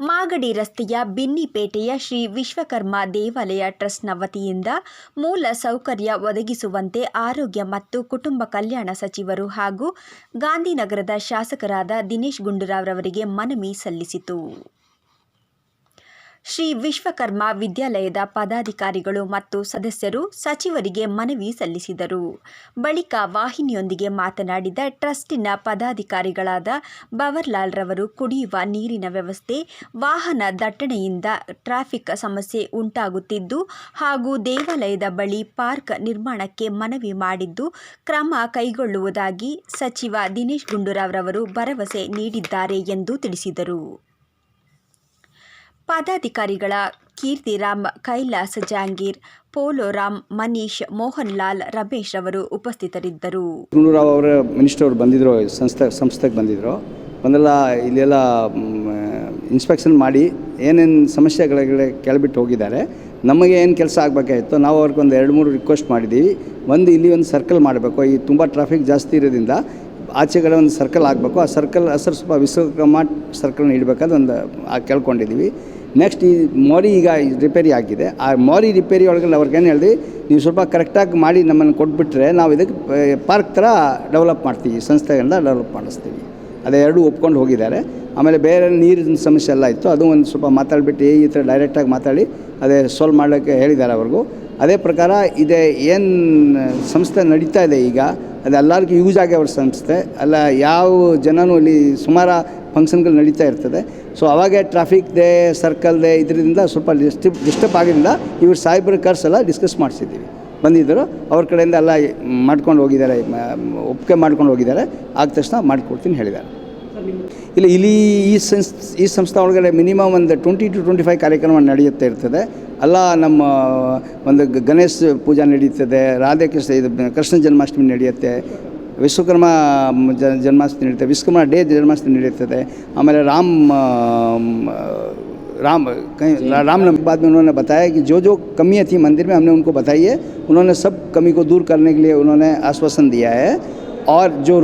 ಮಾಗಡಿ ರಸ್ತೆಯ ಬಿನ್ನಿಪೇಟೆಯ ಶ್ರೀ ವಿಶ್ವಕರ್ಮ ದೇವಾಲಯ ಟ್ರಸ್ಟ್ನ ವತಿಯಿಂದ ಮೂಲ ಸೌಕರ್ಯ ಒದಗಿಸುವಂತೆ ಆರೋಗ್ಯ ಮತ್ತು ಕುಟುಂಬ ಕಲ್ಯಾಣ ಸಚಿವರು ಹಾಗೂ ಗಾಂಧಿನಗರದ ಶಾಸಕರಾದ ದಿನೇಶ್ ಗುಂಡೂರಾವ್ರವರಿಗೆ ಮನವಿ ಸಲ್ಲಿಸಿತು. ಶ್ರೀ ವಿಶ್ವಕರ್ಮ ವಿದ್ಯಾಲಯದ ಪದಾಧಿಕಾರಿಗಳು ಮತ್ತು ಸದಸ್ಯರು ಸಚಿವರಿಗೆ ಮನವಿ ಸಲ್ಲಿಸಿದರು. ಬಳಿಕ ವಾಹಿನಿಯೊಂದಿಗೆ ಮಾತನಾಡಿದ ಟ್ರಸ್ಟಿನ ಪದಾಧಿಕಾರಿಗಳಾದ ಬವರ್ಲಾಲ್ ರವರು, ಕುಡಿಯುವ ನೀರಿನ ವ್ಯವಸ್ಥೆ, ವಾಹನ ದಟ್ಟಣೆಯಿಂದ ಟ್ರಾಫಿಕ್ ಸಮಸ್ಯೆ ಉಂಟಾಗುತ್ತಿದ್ದು ಹಾಗೂ ದೇವಾಲಯದ ಬಳಿ ಪಾರ್ಕ್ ನಿರ್ಮಾಣಕ್ಕೆ ಮನವಿ ಮಾಡಿದ್ದು ಕ್ರಮ ಕೈಗೊಳ್ಳುವುದಾಗಿ ಸಚಿವ ದಿನೇಶ್ ಗುಂಡೂರಾವ್ ರವರು ಭರವಸೆ ನೀಡಿದ್ದಾರೆ ಎಂದು ತಿಳಿಸಿದರು. ಪದಾಧಿಕಾರಿಗಳ ಕೀರ್ತಿರಾಮ್ ಕೈಲಾಸ್ ಜಹಾಂಗೀರ್ ಪೋಲೋರಾಮ್ ಮನೀಶ್, ಮೋಹನ್ ಲಾಲ್, ರಮೇಶ್ ಅವರು ಉಪಸ್ಥಿತರಿದ್ದರು. ಗುಂಡೂರಾವ್ ಅವರ ಮಿನಿಸ್ಟರ್ ಅವರು ಬಂದಿದ್ದರು ಸಂಸ್ಥೆ, ಸಂಸ್ಥೆಗೆ ಬಂದಿದ್ದರು ಬಂದೆಲ್ಲ ಇಲ್ಲೆಲ್ಲ ಇನ್ಸ್ಪೆಕ್ಷನ್ ಮಾಡಿ ಏನೇನು ಸಮಸ್ಯೆಗಳಿಗೆ ಕೇಳಿಬಿಟ್ಟು ಹೋಗಿದ್ದಾರೆ. ನಮಗೆ ಏನು ಕೆಲಸ ಆಗಬೇಕಾಗಿತ್ತು ನಾವು ಅವ್ರಿಗೆ ಒಂದು ಎರಡು ಮೂರು ರಿಕ್ವೆಸ್ಟ್ ಮಾಡಿದ್ದೀವಿ ಒಂದು ಇಲ್ಲಿ ಒಂದು ಸರ್ಕಲ್ ಮಾಡಬೇಕು. ಈ ತುಂಬ ಟ್ರಾಫಿಕ್ ಜಾಸ್ತಿ ಇರೋದ್ರಿಂದ ಆಚೆಗಳ ಒಂದು ಸರ್ಕಲ್ ಆಗಬೇಕು. ಆ ಸರ್ಕಲ್ ಹೆಸರು ಸ್ವಲ್ಪ ವಿಶ್ವಕರ್ಮ ಸರ್ಕಲ್ನ ಇಡಬೇಕಾದ ಒಂದು ಕೇಳ್ಕೊಂಡಿದ್ದೀವಿ ನೆಕ್ಸ್ಟ್ ಈ ಮೋರಿ ಈಗ ರಿಪೇರಿ ಆಗಿದೆ. ಆ ಮೋರಿ ರಿಪೇರಿ ಒಳಗೆ ಅವ್ರಿಗೇನು ಹೇಳಿದ್ವಿ ನೀವು ಸ್ವಲ್ಪ ಕರೆಕ್ಟಾಗಿ ಮಾಡಿ ನಮ್ಮನ್ನು ಕೊಟ್ಬಿಟ್ರೆ ನಾವು ಇದಕ್ಕೆ ಪಾರ್ಕ್ ಥರ ಡೆವಲಪ್ ಮಾಡ್ತೀವಿ. ಸಂಸ್ಥೆಗಳಿಂದ ಡೆವಲಪ್ ಮಾಡಿಸ್ತೀವಿ. ಅದೇ ಎರಡೂ ಒಪ್ಕೊಂಡು ಹೋಗಿದ್ದಾರೆ. ಆಮೇಲೆ ಬೇರೆ ನೀರಿನ ಸಮಸ್ಯೆ ಎಲ್ಲ ಇತ್ತು. ಅದು ಒಂದು ಸ್ವಲ್ಪ ಮಾತಾಡಿಬಿಟ್ಟು ಈ ಥರ ಡೈರೆಕ್ಟಾಗಿ ಮಾತಾಡಿ ಅದೇ ಸಾಲ್ವ್ ಮಾಡೋಕ್ಕೆ ಹೇಳಿದ್ದಾರೆ ಅವ್ರಿಗೂ. ಅದೇ ಪ್ರಕಾರ ಇದೇ ಏನು ಸಂಸ್ಥೆ ನಡೀತಾ ಇದೆ ಈಗ, ಅದು ಎಲ್ಲರಿಗೂ ಯೂಸ್ ಅವರ ಸಂಸ್ಥೆ. ಅಲ್ಲ, ಯಾವ ಜನನೂ ಇಲ್ಲಿ ಸುಮಾರು ಫಂಕ್ಷನ್ಗಳು ನಡೀತಾ ಇರ್ತದೆ. ಸೊ ಅವಾಗೆ ಸರ್ಕಲ್ ಸರ್ಕಲ್ದೆ ಇದರಿಂದ ಸ್ವಲ್ಪ ಡಿಸ್ಟಿಪ್ ಡಿಸ್ಟರ್ಬ್ ಆಗಿದ್ದರಿಂದ ಇವ್ರು ಸಾಹೇಬ್ರ ಕರ್ಸ್ ಎಲ್ಲ ಡಿಸ್ಕಸ್ ಮಾಡಿಸಿದ್ದೀವಿ. ಬಂದಿದ್ದರು, ಅವ್ರ ಕಡೆಯಿಂದ ಎಲ್ಲ ಮಾಡ್ಕೊಂಡು ಹೋಗಿದ್ದಾರೆ ಒಪ್ಪಿಗೆ ಮಾಡ್ಕೊಂಡು ಹೋಗಿದ್ದಾರೆ. ಆದ ತಕ್ಷಣ ಮಾಡಿಕೊಡ್ತೀನಿ ಹೇಳಿದ್ದಾರೆ. ಇಲ್ಲ, ಇಲ್ಲಿ ಈ ಸಂಸ್, ಈ ಸಂಸ್ಥೆ ಒಳಗಡೆ ಮಿನಿಮಮ್ ಒಂದು ಟ್ವೆಂಟಿ ಟು ಟ್ವೆಂಟಿ ಫೈವ್ ಕಾರ್ಯಕ್ರಮ ನಡೆಯುತ್ತೆ ಇರ್ತದೆ. ಅಲ್ಲ, ನಮ್ಮ ಒಂದು ಗಣೇಶ ಪೂಜಾ ನಡೆಯುತ್ತದೆ ರಾಧೆ ಕೃಷ್ಣ, ಇದು ಕೃಷ್ಣ ಜನ್ಮಾಷ್ಟಮಿ ನಡೆಯುತ್ತೆ. ವಿಶ್ವಕರ್ಮ ಜ ಜನ್ಮಾಷ್ಟಮಿ ನಡೀತದೆ ವಿಶ್ವಕರ್ಮ ಡೇ ಜನ್ಮಾಷ್ಟಮಿ ನಡೀತದೆ ಆಮೇಲೆ ರಾಮ್ ಆ, राम कहीं रामनवमी बाद में उन्होंने बताया कि जो जो कमियां थी मंदिर में हमने उनको बताई है उन्होंने सब कमी को दूर करने के लिए उन्होंने आश्वासन दिया है और जो